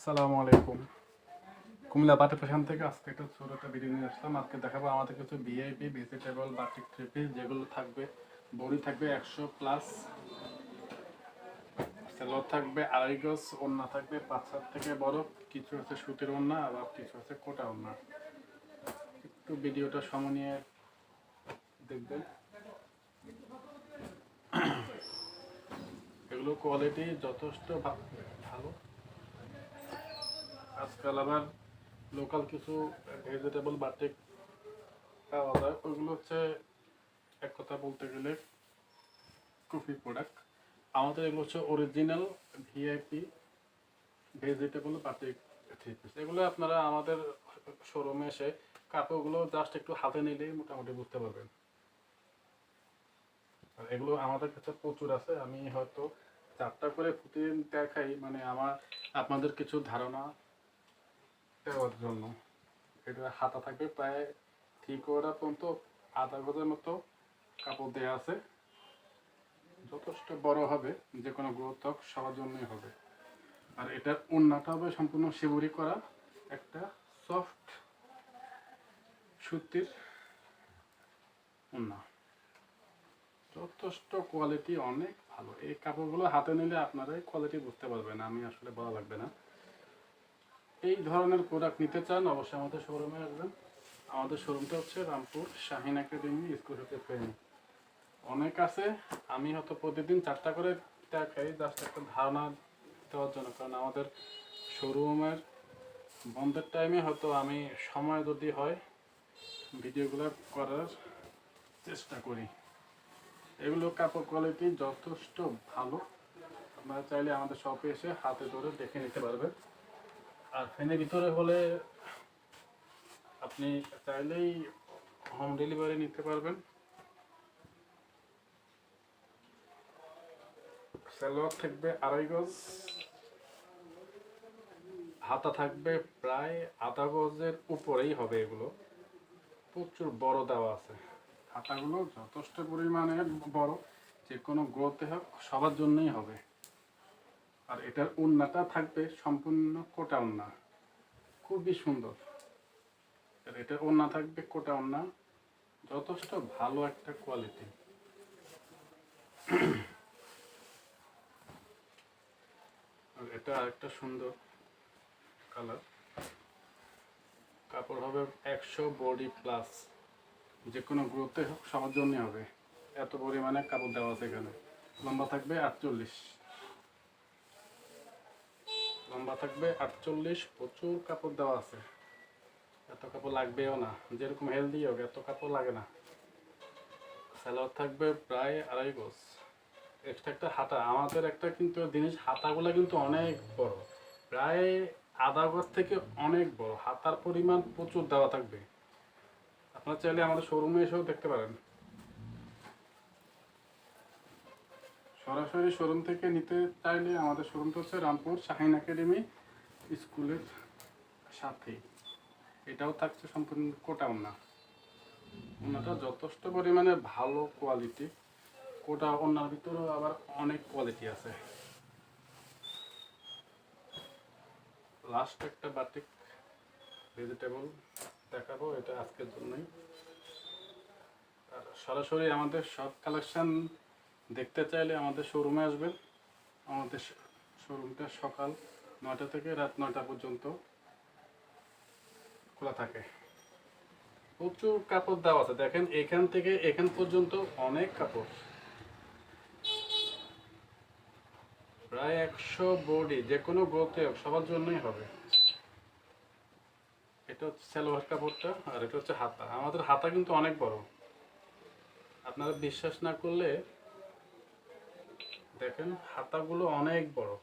আসসালামু আলাইকুম। কুমিল্লা বাটি পেশান থেকে আজকে একটা ছোট একটা ভিডিও নিয়ে আসলাম। আজকে দেখাবো আমাদের কিছু VIP vegetable batik three piece যেগুলো থাকবে। বড়ি থাকবে একশো প্লাস সেলর থাকবে আড়াই গজ ওন্না থাকবে পাঁচ হাত থেকে বড়। কিছু আছে সুতির ওন্না আবার কিছু আছে কোটা ওন্না একটু ভিডিওটা সময় নিয়ে দেখবেন। এগুলো কোয়ালিটি যথেষ্ট ভালো। আজকাল আবার লোকাল কিছু ভেজিটেবল বাটিক পাওয়া যায়। ওইগুলো হচ্ছে এক কথা বলতে গেলে কফি প্রোডাক্ট আমাদের এগুলো হচ্ছে original VIP vegetable batik three এগুলো আপনারা আমাদের শোরুমে এসে কাপড়গুলো জাস্ট একটু হাতে নিলেই মোটামুটি বুঝতে পারবেন। আর এগুলো আমাদের কাছে প্রচুর আছে। আমি হয়তো চারটা করে প্রতিদিন দেখাই মানে আমার, আপনাদের কিছু ধারণা দেওয়ার জন্য। এটা হাতা থাকবে প্রায় ঠিক ওরা পর্যন্ত আধা গজের মতো কাপড় দেওয়া আছে। যথেষ্ট বড় হবে, যে কোনো গ্রোথ হোক সবার জন্যই হবে। আর এটার উন্নাটা হবে সম্পূর্ণ শিবুরি করা একটা সফট সুতির উন্না যথেষ্ট কোয়ালিটি অনেক ভালো। এই কাপড়গুলো হাতে নিলে আপনারাই কোয়ালিটি বুঝতে পারবেন, আমি আসলে বলা লাগবে না। এই ধরনের প্রোডাক্ট নিতে চান, অবশ্যই আমাদের শোরুমে আসবেন। আমাদের শোরুমটা হচ্ছে রামপুর শাহিন একাডেমি স্কুল হতে ফ্রেম অনেক আছে, আমি হয়তো প্রতিদিন চারটা করে দেখাই জাস্ট একটা ধারণা দেওয়ার জন্য। কারণ আমাদের শোরুমের বন্ধের টাইমে হয়তো আমি সময় যদি হয়, ভিডিওগুলো করার চেষ্টা করি। এগুলো কাপড় কোয়ালিটি যথেষ্ট ভালো। আপনারা চাইলে আমাদের শপে এসে হাতে ধরে দেখে নিতে পারবেন। আর ফ্যানের ভিতরে হলে আপনি চাইলেই হোম ডেলিভারি নিতে পারবেন। সালোয়ার থাকবে আড়াই গজ। হাতা থাকবে প্রায় আধা গজের উপরেই হবে এগুলো। প্রচুর বড় দেওয়া আছে। হাতাগুলো যথেষ্ট পরিমাণে বড়। যে কোনো গ্রোথে হোক, সবার জন্যই হবে। আর এটার উন্নাটা থাকবে সম্পূর্ণ কোটা উন্না। খুবই সুন্দর। আর এটার ওন্না থাকবে কোটা ওন্না যথেষ্ট ভালো একটা কোয়ালিটি আর এটা আরেকটা সুন্দর কালার কাপড় হবে একশো বডি প্লাস যে কোনো গ্রোথে হোক সবার জন্যই হবে। এত পরিমাণে কাপড় দেওয়া আছে এখানে। লম্বা থাকবে আটচল্লিশ। লম্বা থাকবে, আটচল্লিশ, প্রচুর কাপড় দেওয়া আছে। এত কাপড় লাগবেও না, যেরকম হেলদি হোক, এত কাপড় লাগে না। স্যালোয়ার থাকবে প্রায় আড়াই গোস এক্সট্রা একটা হাতা, আমাদের একটা কিন্তু জিনিস, হাতাগুলো কিন্তু অনেক বড়। প্রায় আধা গজ থেকে অনেক বড়, হাতার পরিমাণ প্রচুর দেওয়া থাকবে। আপনারা চাইলে আমাদের শোরুমে এসেও দেখতে পারেন। সরাসরি শোরুম থেকে নিতে চাইলে আমাদের শোরুমটা হচ্ছে রামপুর শাহিন একাডেমি স্কুলের সাথে। এটাও থাকছে সম্পূর্ণ কোটা ওনা। ওনাটা যথেষ্ট পরিমাণে ভালো কোয়ালিটি কোটা ওনার ভিতরেও আবার অনেক কোয়ালিটি আছে। লাস্ট একটা বাটিক ভেজিটেবল দেখাবো, এটা আজকের জন্যই। সরাসরি আমাদের সব কালেকশন দেখতে চাইলে আমাদের শোরুমে আসবেন। আমাদের শোরুমটা সকাল নয়টা থেকে রাত নয়টা পর্যন্ত খোলা থাকে। প্রচুর কাপড় দেওয়া আছে। দেখেন, এখান থেকে এখান পর্যন্ত অনেক কাপড়। প্রায় একশো বডি যে কোনো হোক, সবার জন্যই হবে। এটা হচ্ছে সালোয়ার কাপড়টা আর এটা হচ্ছে হাতা। আমাদের হাতা কিন্তু অনেক বড়। আপনারা বিশ্বাস না করলে দেখেন, হাতাগুলো অনেক বড়।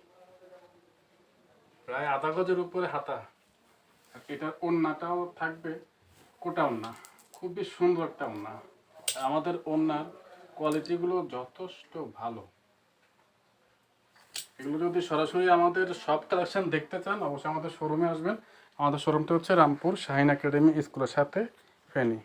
প্রায় আধা গজের উপরে হাতা। আর এটার ওন্নাটাও থাকবে কোটা ওন্না। খুবই সুন্দর একটা ওন্না। আমাদের ওন্নার কোয়ালিটিগুলো যথেষ্ট ভালো। এগুলো যদি সরাসরি আমাদের সব কালেকশন দেখতে চান, অবশ্যই আমাদের শোরুমে আসবেন। আমাদের শোরুমটা হচ্ছে রামপুর শাহিন একাডেমি স্কুলের সাথে, ফেনী।